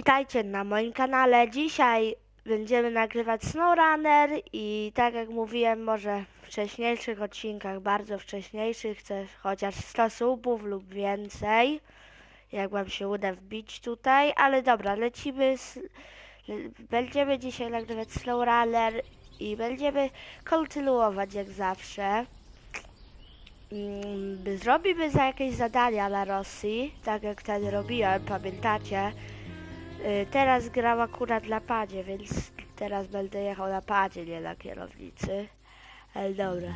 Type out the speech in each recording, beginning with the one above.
witajcie na moim kanale. Dzisiaj będziemy nagrywać SnowRunner i tak jak mówiłem, może w wcześniejszych odcinkach, bardzo wcześniejszych, chcę chociaż 100 subów lub więcej, jak wam się uda wbić tutaj, ale dobra, lecimy, z, będziemy dzisiaj nagrywać SnowRunner i będziemy kontynuować jak zawsze. Mm, Zrobimy za jakieś zadania na Rosji, tak jak wtedy robiłem, pamiętacie? Y, Teraz gram akurat na padzie, więc teraz będę jechał na padzie, nie na kierownicy. Ale dobra,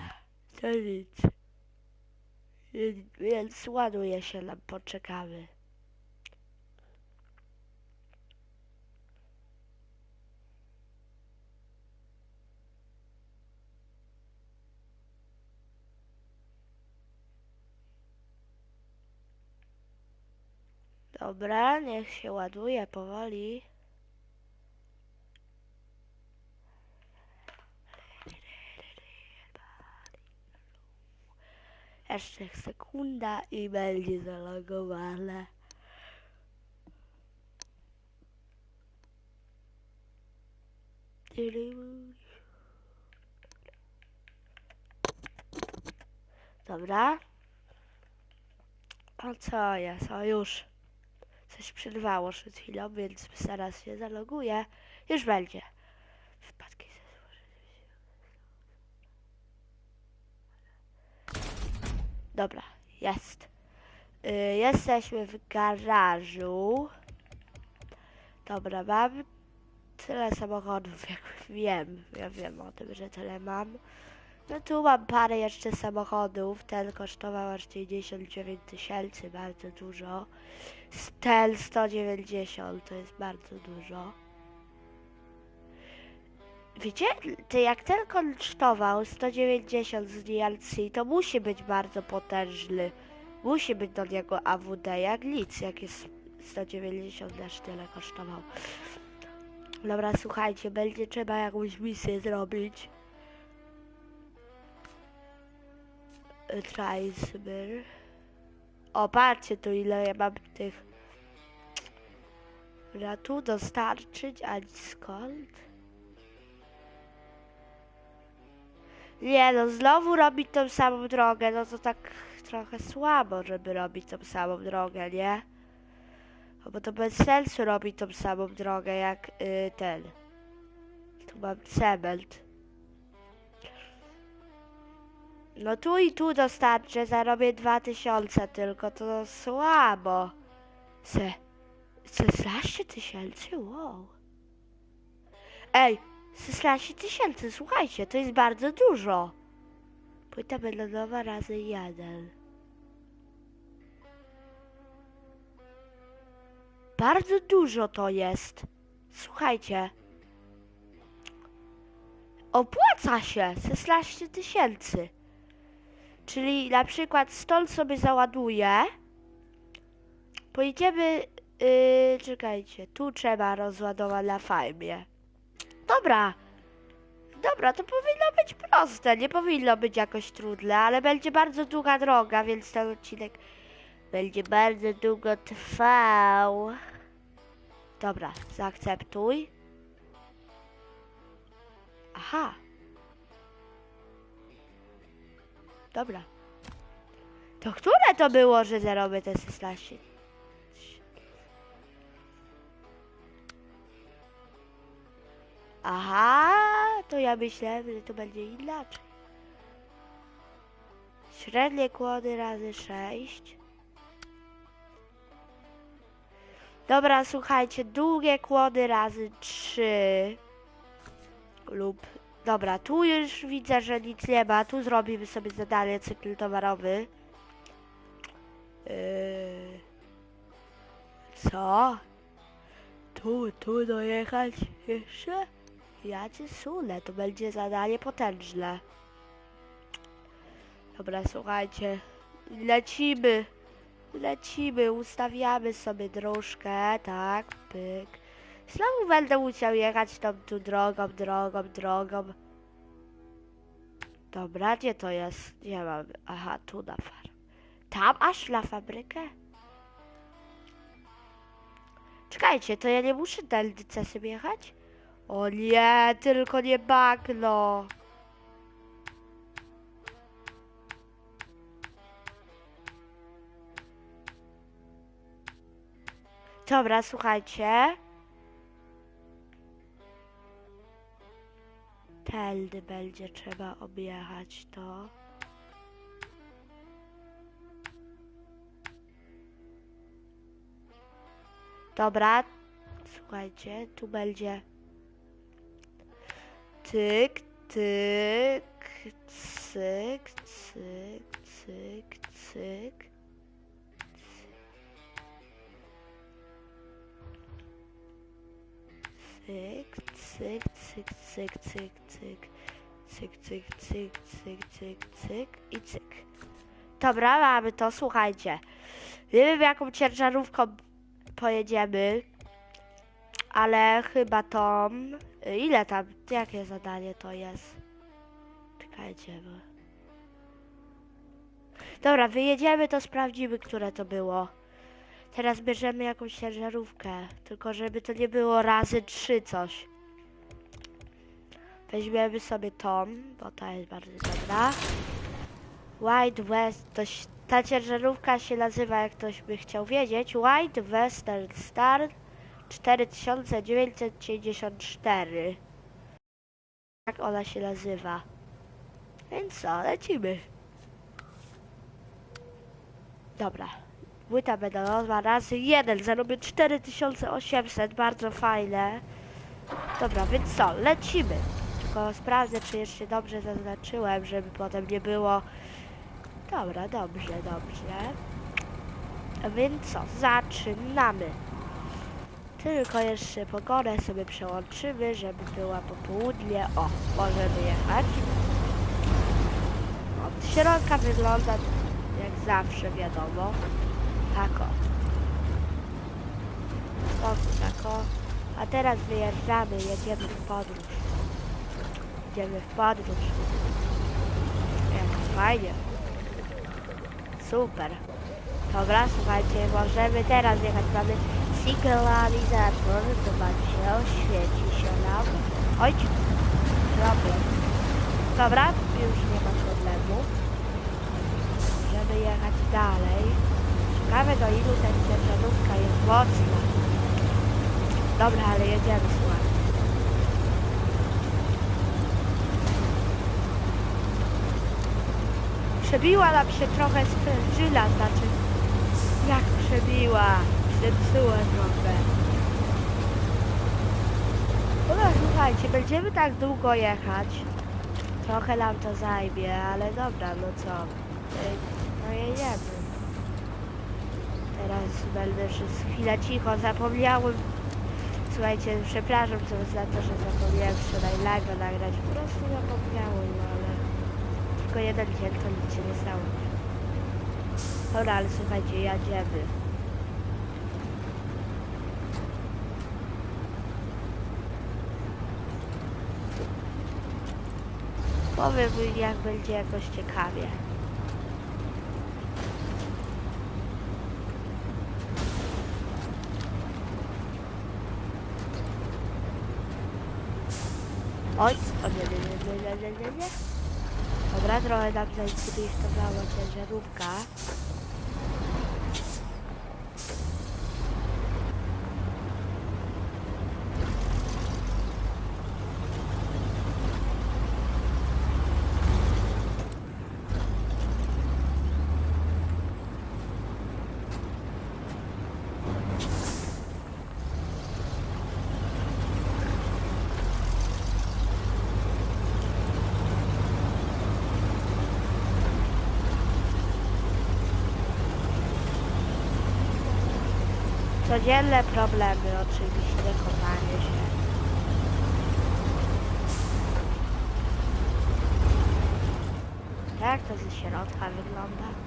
to nic. Y, Więc ładuje się nam, poczekamy. Dobra, niech się ładuje powoli. Jeszcze sekunda i będzie zalogowane. Dobra. A co jest? O już. Coś przerwało przed chwilą, więc zaraz się zaloguję. Już będzie. Wpadki ze Dobra, jest. Y, jesteśmy w garażu. Dobra, mam tyle samochodów, jak wiem. Ja wiem o tym, że tyle mam. No tu mam parę jeszcze samochodów. Ten kosztował aż 99 tysięcy, bardzo dużo. Ten 190 to jest bardzo dużo. Wiecie, ty jak ten kosztował 190 z DLC, to musi być bardzo potężny. Musi być do niego AWD, jak nic, jak jest 190 aż tyle kosztował. Dobra, słuchajcie, będzie trzeba jakąś misję zrobić. Tricemer. O, patrzcie tu ile ja mam tych. Dobra, tu dostarczyć, a skąd? Nie no, znowu robić tą samą drogę, no to tak trochę słabo, żeby robić tą samą drogę, nie? No bo to bez sensu robić tą samą drogę jak y, ten. Tu mam cement. No tu i tu dostarczę, zarobię 2000 tylko, to słabo. Se, 16 tysięcy? Wow. Ej, 16 tysięcy, słuchajcie, to jest bardzo dużo. Płyta melonowa razy jeden. Bardzo dużo to jest. Słuchajcie. Opłaca się 16 tysięcy. Czyli na przykład stąd sobie załaduję. Pojedziemy. Yy, czekajcie, tu trzeba rozładować na farmie. Dobra. Dobra, to powinno być proste. Nie powinno być jakoś trudne, ale będzie bardzo długa droga, więc ten odcinek będzie bardzo długo trwał. Dobra, zaakceptuj. Aha. Dobra. To które to było, że zarobię te 16? Aha, to ja myślałem, że to będzie inaczej. Średnie kłody razy 6. Dobra, słuchajcie, długie kłody razy 3. Lub, dobra, tu już widzę, że nic nie ma. Tu zrobimy sobie zadanie cykl towarowy. Yy... Co? Tu, tu dojechać jeszcze? Ja cię sunę, to będzie zadanie potężne. Dobra, słuchajcie. Lecimy. Lecimy, ustawiamy sobie dróżkę, tak, pyk. Znowu będę musiał jechać tą tu drogą, drogą, drogą. Dobra, gdzie to jest? Nie mam. Aha, tu na farm. Tam aż na fabrykę? Czekajcie, to ja nie muszę tędy cesem jechać? O nie, tylko nie bagno. Dobra, słuchajcie. Tędy będzie trzeba objechać to. Dobra, słuchajcie, tu będzie tyk, tyk, cyk, cyk, cyk, cyk. Cyk, cyk, cyk, cyk, cyk, cyk, cyk, cyk, cyk, cyk, cyk, cyk i cyk. Dobra, mamy to, słuchajcie. Nie wiem jaką ciężarówką pojedziemy, ale chyba tą... Ile tam, jakie zadanie to jest? Czekajcie, bo... Dobra, wyjedziemy, to sprawdzimy, które to było. Teraz bierzemy jakąś ciężarówkę, tylko żeby to nie było razy trzy coś. Weźmiemy sobie tą, bo ta jest bardzo dobra. White West, to, ta ciężarówka się nazywa, jak ktoś by chciał wiedzieć, White Western Star 4994. Tak ona się nazywa. Więc co, lecimy. Dobra. Płyta medalowa razy jeden, zarobię 4800, bardzo fajne. Dobra, więc co, lecimy. Tylko sprawdzę, czy jeszcze dobrze zaznaczyłem, żeby potem nie było... Dobra, dobrze, dobrze. Więc co, zaczynamy. Tylko jeszcze pogodę sobie przełączymy, żeby była popołudnie. O, możemy jechać. Od środka wygląda jak zawsze, wiadomo. Tako. O, tako. A teraz wyjeżdżamy, jedziemy w podróż. Idziemy w podróż. Jak fajnie. Super. Dobra, słuchajcie, możemy teraz jechać. Mamy sygnalizator. Zobaczcie, oświeci się nam. Oj, problem. Dobra, już nie ma problemu. Możemy jechać dalej. Ciekawe do ilu ten ciężarówka jest mocna. Dobra, ale jedziemy, słuchaj. Przebiła nam się trochę sprężyna, znaczy jak przebiła? Zepsuła trochę. Dobra, słuchajcie, będziemy tak długo jechać. Trochę nam to zajmie, ale dobra, no co? Ej, No jedziemy. Teraz będę przez chwilę cicho, zapomniałem. Słuchajcie, przepraszam sobie za to, że zapomniałem wczoraj live nagrać. Po prostu zapomniałem, no ale jeden dzień to nic się nie stało. Dobra, ale słuchajcie, jedziemy. Powiem jak będzie jakoś ciekawie. Oj, o nie, nie, nie, nie, nie, nie, trochę tam zainteresowała ciężarówka. Codzienne problemy oczywiście, kopanie się. Jak to ze środka wygląda?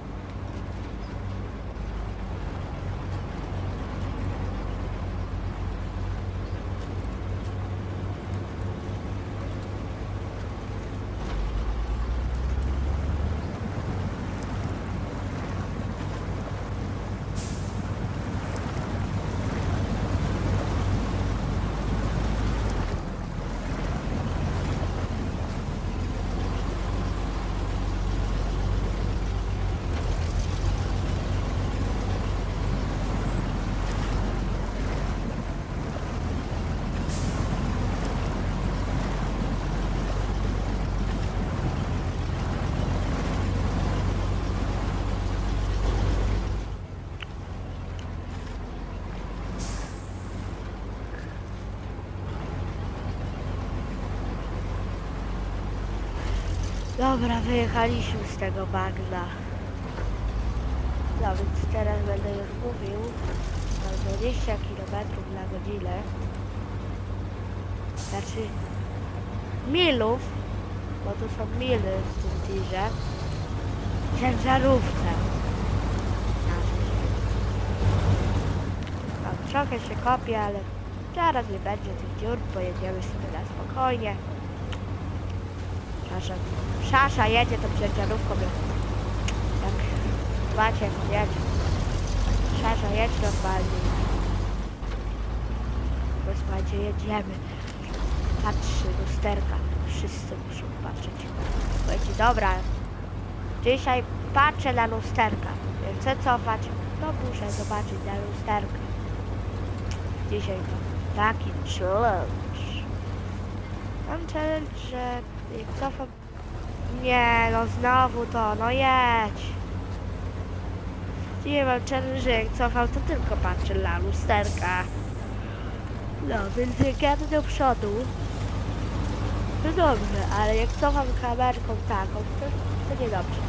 Dobra, wyjechaliśmy z tego bagna. No więc teraz będę już mówił na 20 km na godzinę. Znaczy milów, bo to są mily w tym tirze. Ciężarówce. No, trochę się kopie, ale zaraz nie będzie tych dziur, pojedziemy sobie na spokojnie. Szasza, Szasza jedzie tą ciężarówką. Jak macie, jedzie. Szasza, jedź normalnie. Bo słuchajcie, jedziemy. Patrzy, lusterka. Wszyscy muszą patrzeć. Słuchajcie, dobra. Dzisiaj patrzę na lusterka. Jak chcę cofać, to muszę zobaczyć na lusterka. Dzisiaj to taki challenge. Mam challenge, że jak cofam... Nie, no znowu to, no jedź. Nie mam challenge, że jak cofam, to tylko patrzę na lusterka. No, więc jak jadę do przodu, to dobrze, ale jak cofam kamerką taką, to, to niedobrze.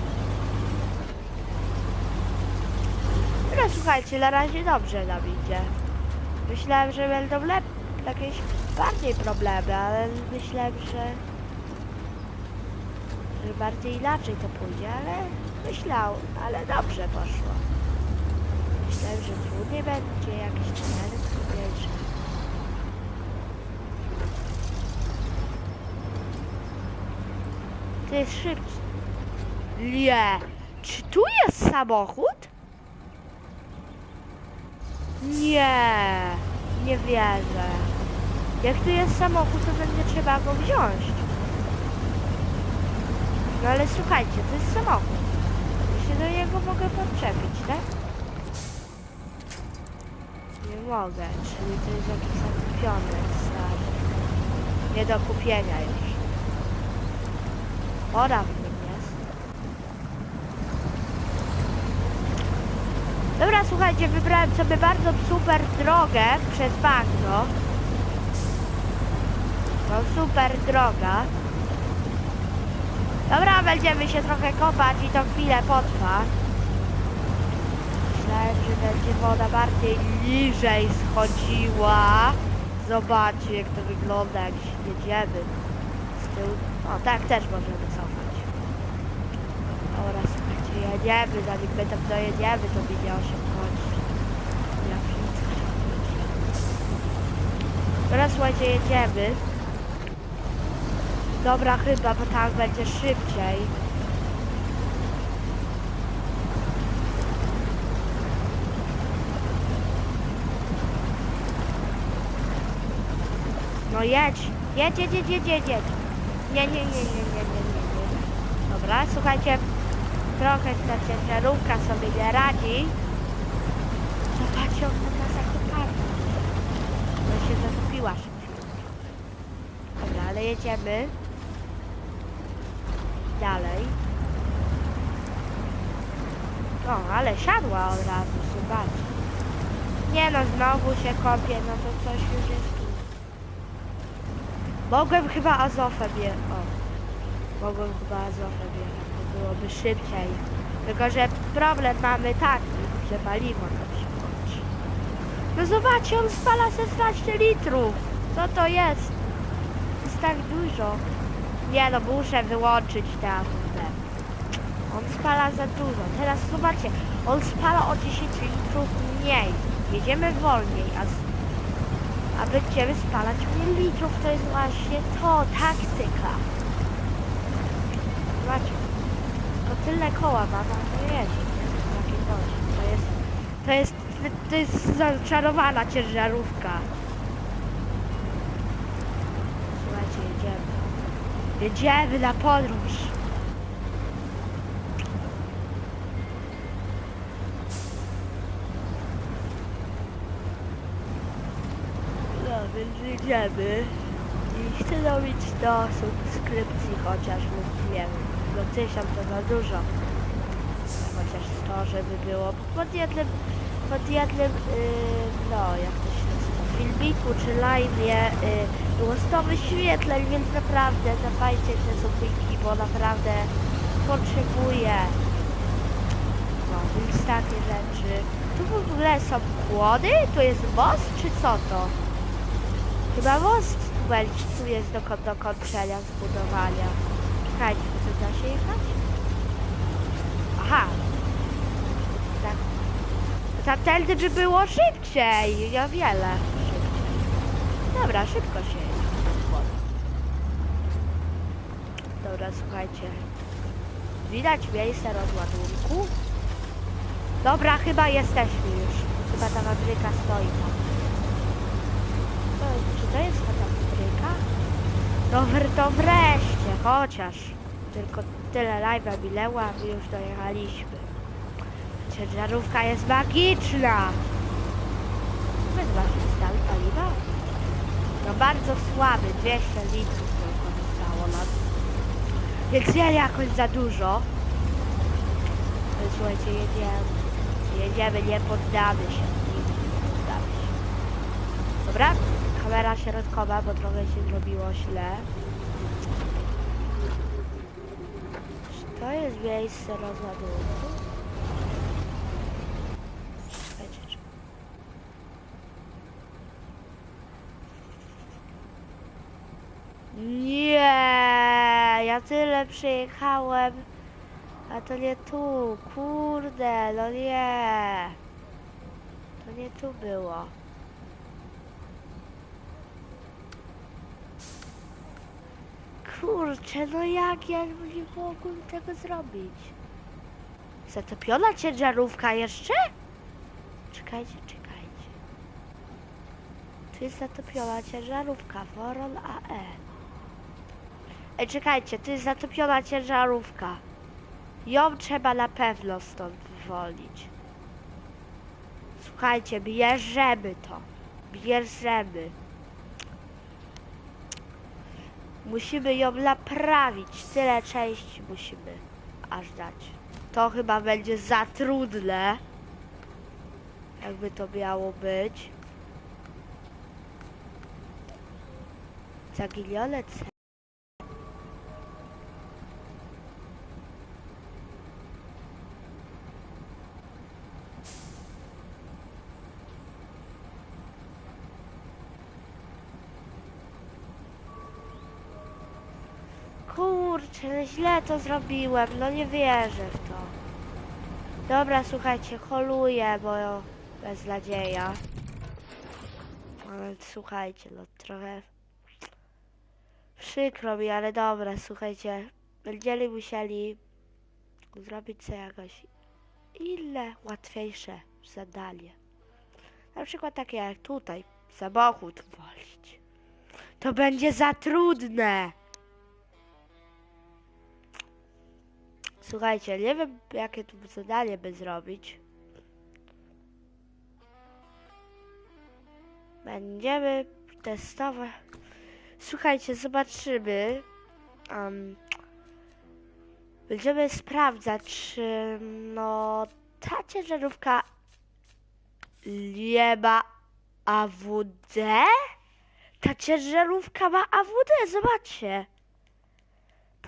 No słuchajcie, na razie dobrze nam idzie. Myślałem, że będą lep jakieś bardziej problemy, ale myślałem, że, że bardziej inaczej to pójdzie, ale myślał, ale dobrze poszło. Myślałem, że trudniej będzie, jakieś tereny trudniejsze. To jest szybciej. Nie. Czy tu jest samochód? Nie. Nie wierzę. Jak tu jest samochód, to będzie trzeba go wziąć. No ale słuchajcie, to jest samochód. Ja się do niego mogę podczepić, tak? Nie mogę, czyli to jest jakiś zakupiony stary. Nie do kupienia już. Pora w nim jest. Dobra, słuchajcie, wybrałem sobie bardzo super drogę przez bagno. No super droga. Dobra, będziemy się trochę kopać i to chwilę potrwa. Myślałem, że będzie woda bardziej niżej schodziła. Zobaczcie jak to wygląda, jak jedziemy z tyłu. O, tak też możemy cofać. Dobra, słuchajcie, jedziemy, zanim my tam dojedziemy, to będzie 8 godzin. Ja się. Teraz słuchajcie, jedziemy. Dobra, chyba, bo tak będzie szybciej. No jedź, jedź, jedź, jedź, jedź, jedź, jedź. Nie, nie, nie, nie, nie, nie, nie, nie. Dobra, słuchajcie, trochę ta ciężarówka sobie nie radzi. Zobaczcie, ona nas zakopała. Ona się zatopiła szybciej. Dobra, ale jedziemy. Dalej. O, ale siadła od razu, zobaczcie. Nie no, znowu się kopie, no to coś już jest tu. Mogłem chyba azofę bie... O. Mogłem chyba azofę bierać, to byłoby szybciej. Tylko, że problem mamy taki, że paliwo nam się kończy. No zobaczcie, on spala 16 litrów. Co to jest? Jest tak dużo. Nie no, muszę wyłączyć ampulę. On spala za dużo. Teraz zobaczcie, on spala o 10 litrów mniej. Jedziemy wolniej, a, a będziemy spalać mniej litrów. To jest właśnie to, taktyka. Zobaczcie, to tyle koła ma, no jeździ, nie? Wodzie. To jest, to jest, to jest zaczarowana ciężarówka. Słuchajcie, jedziemy. Jedziemy na podróż. No, więc jedziemy. I chcę robić do subskrypcji chociaż nie wiem, do tysiąc to za dużo. Chociaż 100, żeby było pod jednym, pod jednym, yy, no jak to się nazywa, filmiku czy live'ie yy, było 100 wyświetleń, więc naprawdę dawajcie te subiki, bo naprawdę potrzebuję. No, więc takie rzeczy. Tu w ogóle są kłody? Tu jest most, czy co to? Chyba most tu jest do, do kończenia zbudowania. Czekajcie, bo to da się jechać? Aha. Tak. Tamtędy by było szybciej, o wiele. Dobra, szybko się jedzie. Dobra, słuchajcie. Widać miejsce rozładunku. Dobra, chyba jesteśmy już. Chyba ta fabryka stoi tam. To, czy to jest ta fabryka? Rower to wreszcie, chociaż. Tylko tyle live'a minęło, a my już dojechaliśmy. Ciężarówka jest magiczna! Wyzważy stan paliwa? No bardzo słaby, 200 litrów tylko zostało nam. Więc nie jakoś za dużo. Słuchajcie, jedziemy. Jedziemy, nie poddamy się. Dobra, kamera środkowa, bo trochę się zrobiło źle. Czy to jest miejsce rozładunku? Czekajcie, czy- Nie, ja tyle przyjechałem, a to nie tu, kurde, no nie. To nie tu było. Kurczę, no jak ja nie mogłem tego zrobić? Zatopiona ciężarówka jeszcze? Czekajcie, czekajcie. Tu jest zatopiona ciężarówka, Woron AE. Ej, czekajcie, tu jest zatopiona ciężarówka. Ją trzeba na pewno stąd wywolić. Słuchajcie, bierzemy to. Bierzemy. Musimy ją naprawić. Tyle części musimy aż dać. To chyba będzie za trudne. Jakby to miało być. Zaginione Kurczę, źle to zrobiłem, no nie wierzę w to. Dobra, słuchajcie, holuję, bo beznadzieja. Ale słuchajcie, no trochę przykro mi, ale dobra, słuchajcie, będziemy musieli zrobić sobie jakoś inne łatwiejsze zadanie. Na przykład takie jak tutaj, samochód wolić. To będzie za trudne. Słuchajcie, nie wiem jakie tu zadanie by zrobić. Będziemy testować. Słuchajcie, zobaczymy. Um, będziemy sprawdzać, czy no ta ciężarówka nie ma AWD? Ta ciężarówka ma AWD, zobaczcie.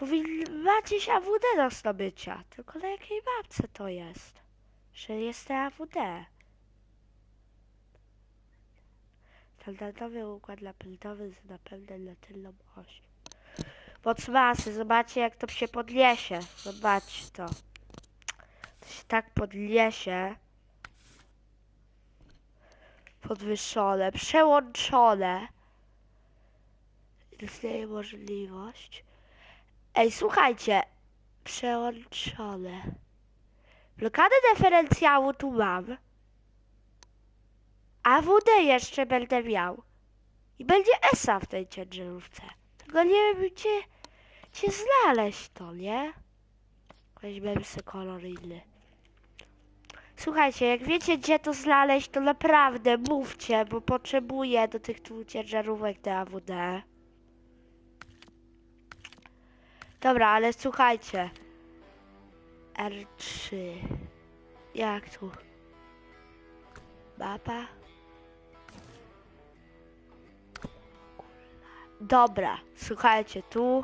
Powinna gdzieś AWD do zdobycia. Tylko na jakiej mapce to jest? Że jest AWD. Standardowy układ napędowy z napędem na tylną oś. Moc masy, zobaczcie jak to się podniesie. Zobaczcie to. To się tak podniesie. Podwyższone, przełączone. Istnieje możliwość. Ej, słuchajcie. Przełączone. Blokadę dyferencjału tu mam. AWD jeszcze będę miał. I będzie ESA w tej ciężarówce. Tylko nie wiem gdzie, gdzie znaleźć to, nie? Weźmiemy sobie kolor inny. Słuchajcie, jak wiecie gdzie to znaleźć, to naprawdę mówcie, bo potrzebuję do tych tu ciężarówek te AWD. Dobra, ale słuchajcie. R3. Jak tu? Kurwa. Dobra, słuchajcie, tu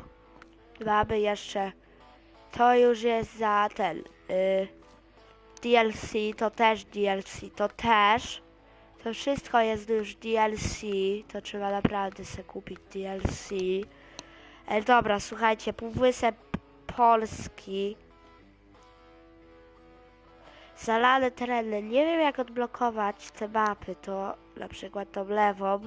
mamy jeszcze. To już jest za ten. Y, DLC, to też DLC, to też. To wszystko jest już DLC. To trzeba naprawdę sobie kupić DLC. Ale dobra, słuchajcie, Półwysep Polski. Zalane tereny. Nie wiem jak odblokować te mapy, to na przykład tą lewą.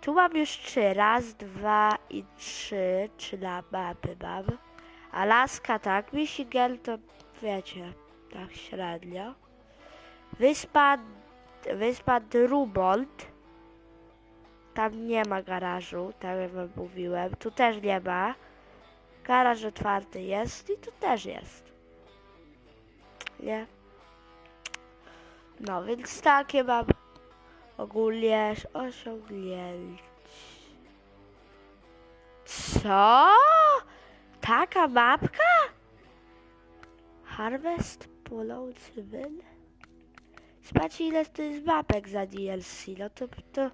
Tu mam już trzy. Raz, dwa i trzy. Trzy na mapy mam. Alaska tak. Michigan to wiecie, tak średnio. Wyspa, wyspa Drubold. Tam nie ma garażu, tak jak wam mówiłem. Tu też nie ma. Garaż otwarty jest i tu też jest. Nie? No więc takie mam ogólnie osiągnięć. Co? Taka mapka? Harvest płonący wyn? Zobaczcie ile to jest mapek za DLC, no to, to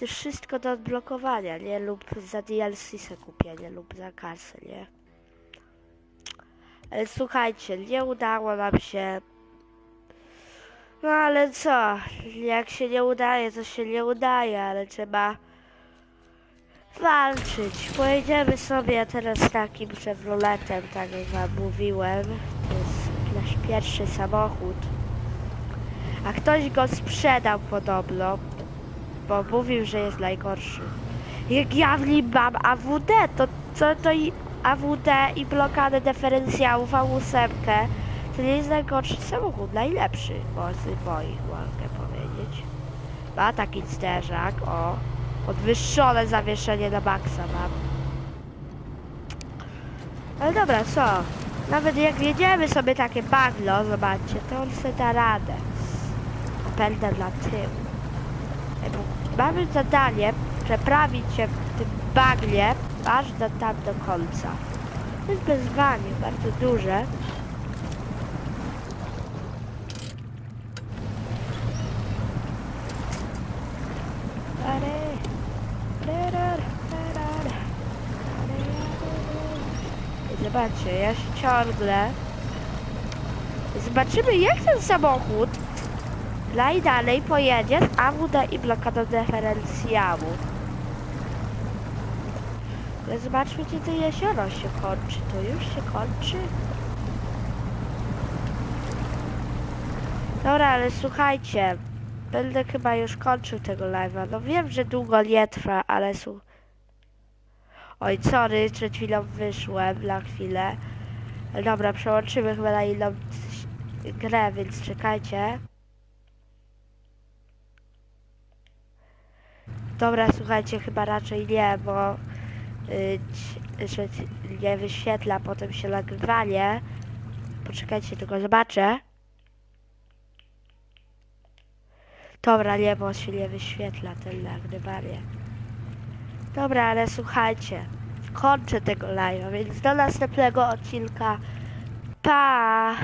jest wszystko do odblokowania, nie? Lub za DLC se kupienie, lub za kasę, nie? Ale słuchajcie, nie udało nam się no ale co? Jak się nie udaje, to się nie udaje, ale trzeba walczyć. Pojedziemy sobie teraz takim Chevroletem, tak jak wam mówiłem. To jest nasz pierwszy samochód. A ktoś go sprzedał podobno, bo mówił, że jest najgorszy. Jak ja w nim mam AWD, to co to i AWD i blokadę dyferencjałów, A8, to nie jest najgorszy samochód, najlepszy, z moich mogę powiedzieć. Ma taki zderzak, o. Podwyższone zawieszenie na maksa mam. Ale dobra, co? Nawet jak jedziemy sobie takie bagno, zobaczcie, to on sobie da radę. Pędę na tył. Mamy zadanie przeprawić się w tym bagnie aż do tam do końca. To jest wyzwanie bardzo duże. Zobaczcie, ja się ciągle... Zobaczymy jak ten samochód najdalej pojedzie z AWD i blokadą dyferencjału. Ale zobaczmy gdzie to jezioro się kończy. To już się kończy? Dobra, ale słuchajcie, będę chyba już kończył tego live'a. No wiem, że długo nie trwa, ale su... Oj, sorry, przed chwilą wyszłem na chwilę. Dobra, przełączymy chyba na inną grę, więc czekajcie. Dobra, słuchajcie, chyba raczej nie, bo y, ci- nie wyświetla potem się nagrywanie. Poczekajcie, tylko zobaczę. Dobra, nie, bo się nie wyświetla ten nagrywanie. Dobra, ale słuchajcie, kończę tego live'a, więc do następnego odcinka. Pa!